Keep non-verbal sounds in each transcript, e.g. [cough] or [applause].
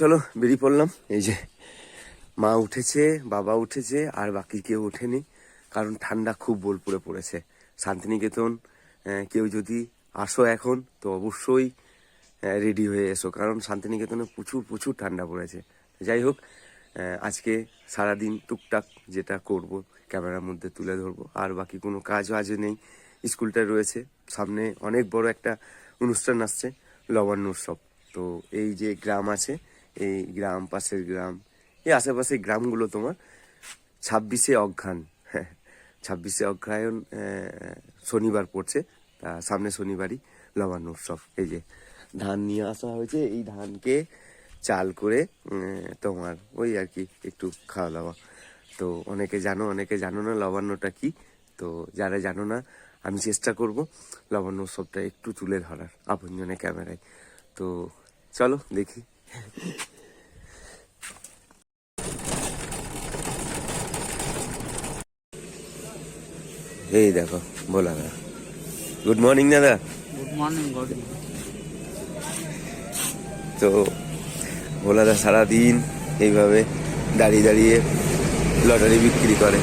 চলো বেরিয়ে পড়লাম। এই যে মা উঠেছে, বাবা উঠেছে, আর বাকি কেউ ওঠেনি, কারণ ঠান্ডা খুব বোলপুরে পড়েছে। শান্তিনিকেতন কেউ যদি আসো এখন, তো অবশ্যই রেডি হয়ে এসো, কারণ শান্তিনিকেতনে প্রচুর প্রচুর ঠান্ডা পড়েছে। যাই হোক আজকে সারাদিন টুকটাক যেটা করব, ক্যামেরার মধ্যে তুলে ধরবো। আর বাকি কোনো কাজও আজ নেই, স্কুলটা রয়েছে, সামনে অনেক বড় একটা অনুষ্ঠান আসছে, লবণ্য উৎসব। তো এই যে গ্রাম আছে এই গ্রাম, পাশের গ্রাম, এই আশেপাশে গ্রামগুলো তোমার ছাব্বিশে অঘ্রাণ। হ্যাঁ ছাব্বিশে অগ্রহায়ণ শনিবার পড়ছে, তা সামনে শনিবারই লবণ্য উৎসব। এই যে ধান নিয়ে আসা হয়েছে, এই ধানকে চাল করে তোমার ওই আর কি একটু খাওয়া দাওয়া। তো অনেকে জানো অনেকে জানো না লবণ্যটা কি? তো যারা জানো না, আমি চেষ্টা করব লবণ্য উৎসবটা একটু তুলে ধরার আপনজনে ক্যামেরায়। তো চলো দেখি। এই দেখো বলা দাদা গুড মর্নিং দাদা। গুড মর্নিং গুড তো ভোলাদা সারাদিন এইভাবে দাঁড়িয়ে দাঁড়িয়ে লটারি বিক্রি করে।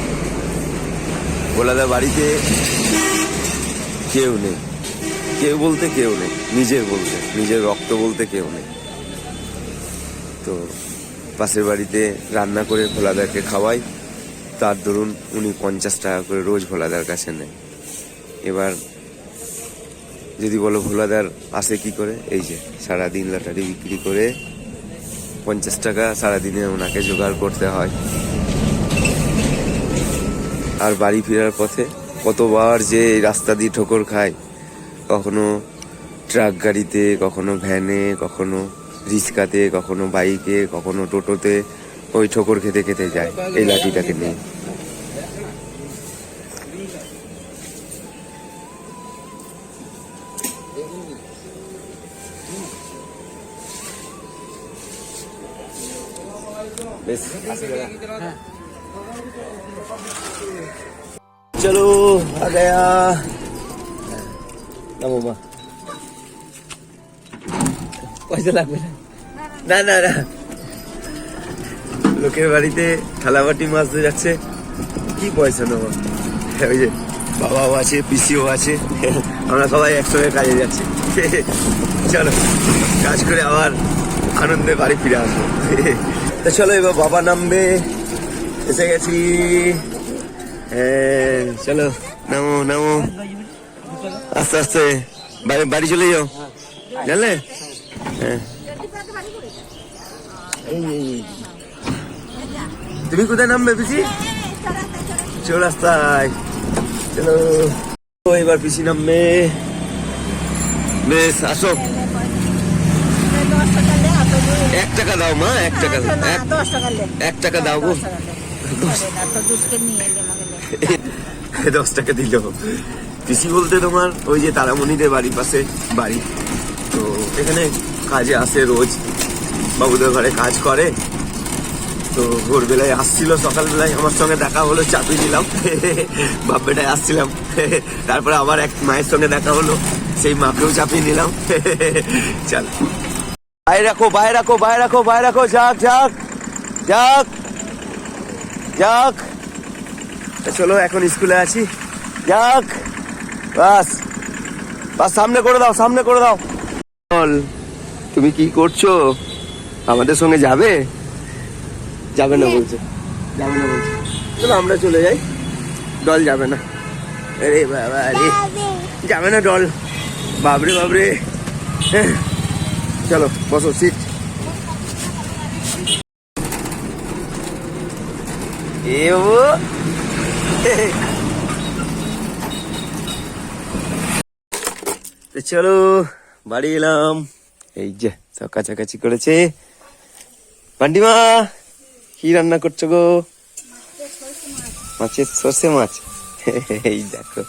ভোলাদা বাড়িতে কেউ নেই। কেউ বলতে কেউ নেই। নিজের বলতে নিজের রক্ত বলতে কেউ নেই। তো পাশের বাড়িতে রান্না করে ভোলাদাকে খাওয়াই। তার দরুন উনি পঞ্চাশ টাকা করে রোজ ভোলাদার কাছে নেয়। এবার যদি বলো ভোলাদার আসে কি করে? এই যে, সারাদিন লটারি বিক্রি করে পঞ্চাশ টাকা সারাদিনে ওনাকে জোগাড় করতে হয়। আর বাড়ি ফেরার পথে কতবার যে রাস্তা দিয়ে ঠোকর খায়, কখনো ট্রাক গাড়িতে, কখনো ভ্যানে, কখনো রিক্সাতে, কখনো বাইকে, কখনো টোটোতে ওই ঠোকর খেতে খেতে যায় এই লাঠিটাকে নিয়ে বেশ चलो आ गया नमो माँ পয়সা লাগবে না না না লোকের বাড়িতে থালাবাটি মাছ ধরে যাচ্ছে। কি পয়সা নেব? ওই যে বাবাও আছে, পিসিও আছে। আমরা সবাই একসঙ্গে কাজে যাচ্ছি। চলো, কাজ করে আবার আনন্দে বাড়ি ফিরে আসব। তা চলো, এবার বাবা নামবে। এসে গেছি। হ্যাঁ চলো, নামো নামো। আস্তে আস্তে, বাড়ি বাড়ি চলে যাও। জানলে? হ্যাঁ। তুমি কোথায় নামবে পিসি? চৌরাস্তায়। চলো। ও, এবার পিসি নামবে। বেশ আসো। এক টাকা দাও মা এক টাকা এক টাকা দাও গো। তো [laughs] দশ টাকা দিল। পিসি বলতে তোমার ওই যে তারামণিদের বাড়ির পাশে বাড়ি। তো এখানে কাজে আসে রোজ। বাবুদের ঘরে কাজ করে। তো ভোরবেলায় আসছিল, সকালবেলায় আমার সঙ্গে দেখা হলো চাপি দিলাম [laughs] বাপবেটায় আসছিলাম। [laughs] তারপরে আবার এক মায়ের সঙ্গে দেখা হলো, সেই মাকেও চাপিয়ে নিলাম। [laughs] চল। বাইরে রাখো বাইরে রাখো বাইরে রাখো বাইরে রাখো, যাক যাক যাক যাক। চলো, এখন স্কুলে আছি। যাক, বাস। বাস, সামনে করে দাও, সামনে করে দাও। তুমি কি করছ? আমাদের সঙ্গে যাবে? যাবে না বলছে। যাবে না বলছে। চলো আমরা চলে যাই। দল যাবে না। আরে বাবা আরে যাবে না দল বাবরে বাবরে। হ্যাঁ। চলো, বসো সিট এ চলো, বাড়ি এলাম। এই যে সব কাছাকাছি করেছে। বান্ডিমা কি রান্না করছ গো? মাছের সর্ষে মাছ। এই দেখো।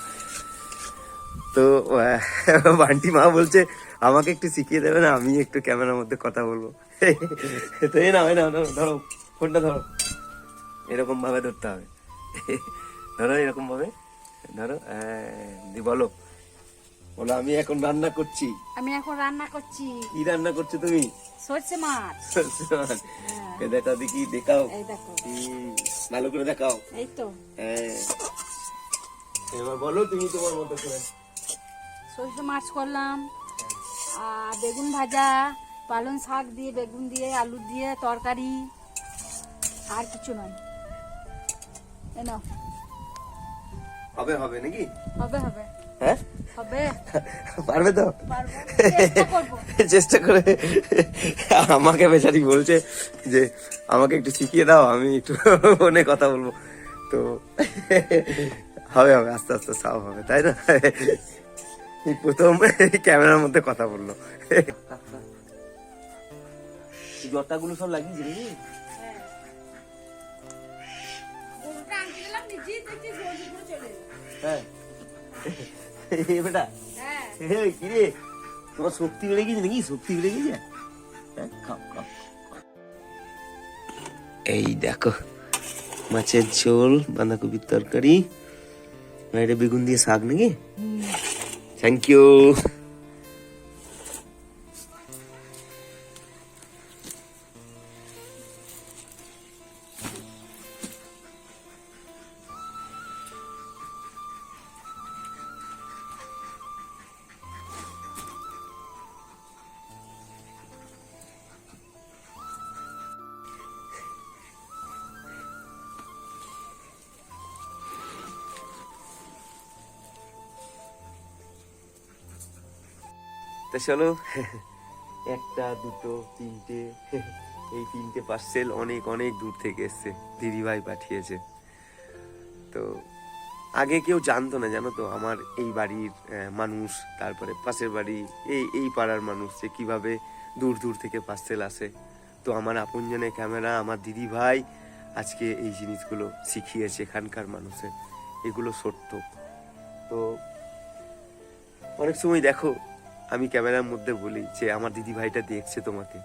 তো বান্টি মা বলছে, আমাকে একটু শিখিয়ে দেবে না? আমি একটু ক্যামেরার মধ্যে কথা বলব। তো এই না হয় না ধরো, ফোনটা ধরো। এরকম ভাবে ধরতে হবে। ধরো এরকম ভাবে ধরো বলো। বলো আমি এখন রান্না করছি। আমি এখন রান্না করছি। কি রান্না করছ তুমি? সরষে মাছ। সরষে দেখা দেখি দেখাও। এই দেখো। ভালো করে দেখাও। এই তো। হ্যাঁ। এবার বলো তুমি তোমার মতো করে। সরষে মাছ করলাম। আর বেগুন ভাজা পালং শাক দিয়ে বেগুন দিয়ে আলু দিয়ে তরকারি। আর কিছু নয়। এ নাও। হবে হবে নাকি? হবে হবে। হ্যাঁ? পারবে তো? [laughs] চেষ্টা করে। আমাকে বেচারি বলছে যে আমাকে একটু শিখিয়ে দাও আমি একটু [laughs] ফোনে কথা বলব। তো [laughs] হবে হবে আস্তে আস্তে সব হবে তাই না এই প্রথম ক্যামেরার মধ্যে কথা বলল। জটাগুলো সব লাগিয়েছি নাকি? হ্যাঁ। এ বেটা এই, কি রে তোমার শক্তি বেড়ে গেছে নাকি শক্তি বেড়ে গেছে হ্যাঁ, খাও, খাও। এই দেখো মাছের ঝোল বাঁধাকপির তরকারি এটা বেগুন দিয়ে শাক নাকি থ্যাংক ইউ তা চলো, একটা, দুটো, তিনটে, এই তিনটে পার্সেল অনেক অনেক দূর থেকে এসছে, দিদিভাই পাঠিয়েছে। তো আগে কেউ জানতো না, জানো তো, আমার এই বাড়ির মানুষ, তারপরে পাশের বাড়ি, এই এই পাড়ার মানুষ যে কীভাবে দূর দূর থেকে পার্সেল আসে। তো আমার আপনজনের ক্যামেরা আমার দিদি ভাই আজকে এই জিনিসগুলো শিখিয়েছে এখানকার মানুষের। এগুলো সত্য। তো অনেক সময় দেখো আমি ক্যামেরার মধ্যে বলি যে আমার দিদি ভাইটা দেখছে তোমাকে।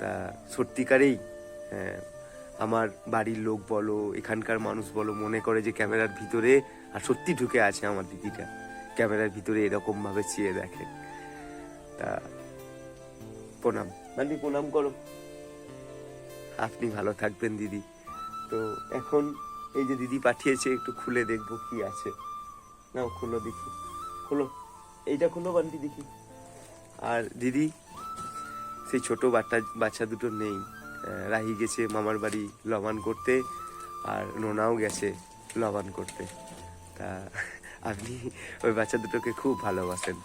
তা সত্যিকারেই হ্যাঁ, আমার বাড়ির লোক বলো এখানকার মানুষ বলো মনে করে যে ক্যামেরার ভিতরে আর সত্যি ঢুকে আছে আমার দিদিটা ক্যামেরার ভিতরে এরকম ভাবে চেয়ে দেখে। তা প্রণাম। মানে প্রণাম করো। আপনি ভালো থাকবেন দিদি। তো এখন এই যে দিদি পাঠিয়েছে একটু খুলে দেখব কি আছে। না খুলো দেখি। খুলো। এইটা খুলো, বান্টি, দেখি। আর দিদি, সেই ছোট বাচ্চা বাচ্চা দুটো নেই। রাহি গেছে মামার বাড়ি লবান করতে, আর নোনাও গেছে লবান করতে। তা আপনি ওই বাচ্চা দুটোকে খুব ভালোবাসেন।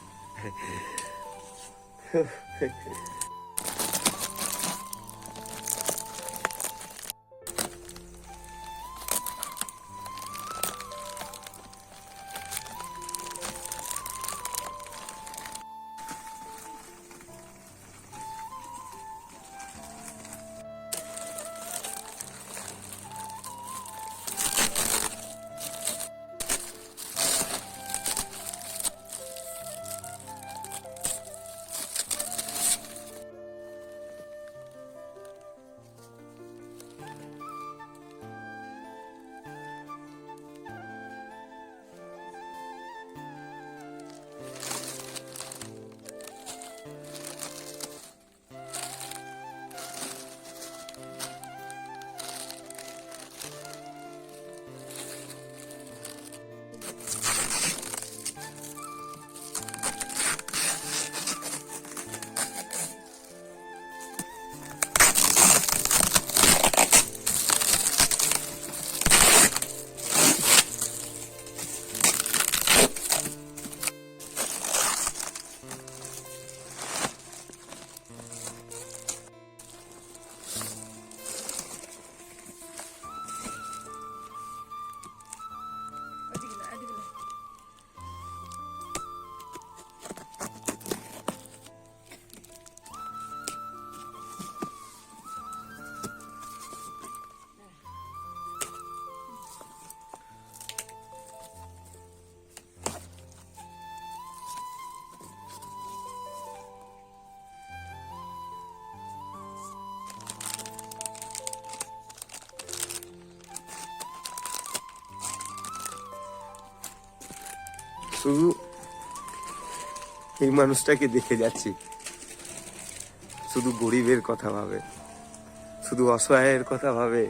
শুধু এই মানুষটাকে দেখে যাচ্ছি। শুধু গরিবের কথা ভাবে শুধু অসহায়ের কথা ভাবে।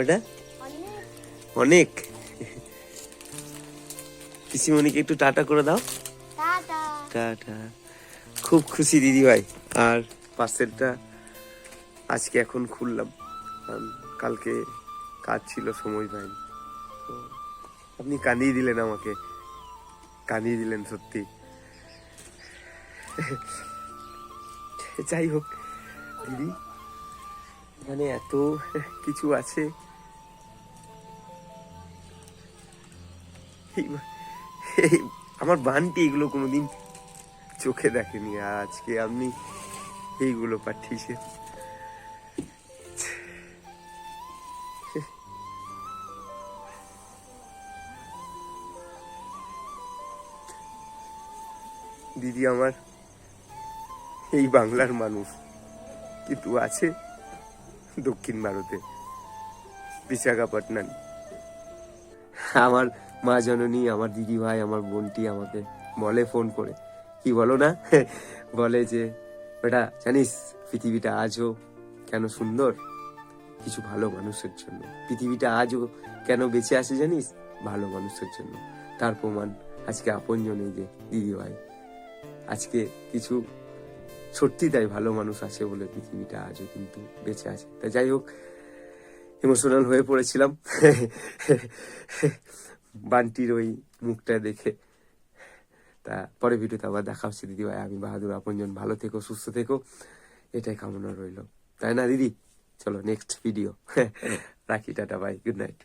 এটা অনেক। পিসিমণিকে একটু টাটা করে দাও। টাটা। টাটা। খুব খুশি দিদি ভাই। আর পার্সেলটা আজকে এখন খুললাম। কারণ কালকে কাজ ছিল সময় পাইনি। তো আপনি কাঁদিয়ে দিলেন আমাকে। কাঁদিয়ে দিলেন সত্যি। যাই হোক দিদি। এখানে এত কিছু আছে। এই আমার বানটি এগুলো কোনোদিন চোখে দেখেনি। আজকে আপনি এইগুলো পাঠিয়েছেন দিদি আমার এই বাংলার মানুষ। কিন্তু আছে দক্ষিণ ভারতে, বিশাখাপট্টনম। আমার মা জননী, আমার দিদি ভাই, আমার বোনটি আমাকে বলে, ফোন করে। কি বলো না? [laughs] বলে যে, বেটা, জানিস, পৃথিবীটা আজও কেন সুন্দর? কিছু ভালো মানুষের জন্য। পৃথিবীটা আজও কেন বেঁচে আছে, জানিস? ভালো মানুষের জন্য। তার প্রমাণ আজকে আপনজন যে দিদি ভাই। আজকে কিছু সত্যি তাই ভালো মানুষ আছে বলে পৃথিবীটা আজও কিন্তু বেঁচে আছে। তা যাই হোক ইমোশনাল হয়ে পড়েছিলাম। বান্টির ওই মুখটা দেখে। তা পরে ভিডিওতে আবার দেখা হচ্ছে। দিদি ভাই, আমি বাহাদুর, আপনজন। ভালো থেকো, সুস্থ থেকো। এটাই কামনা রইল। তাই না, দিদি? চলো নেক্সট ভিডিও রাখি, টাটা বাই গুড নাইট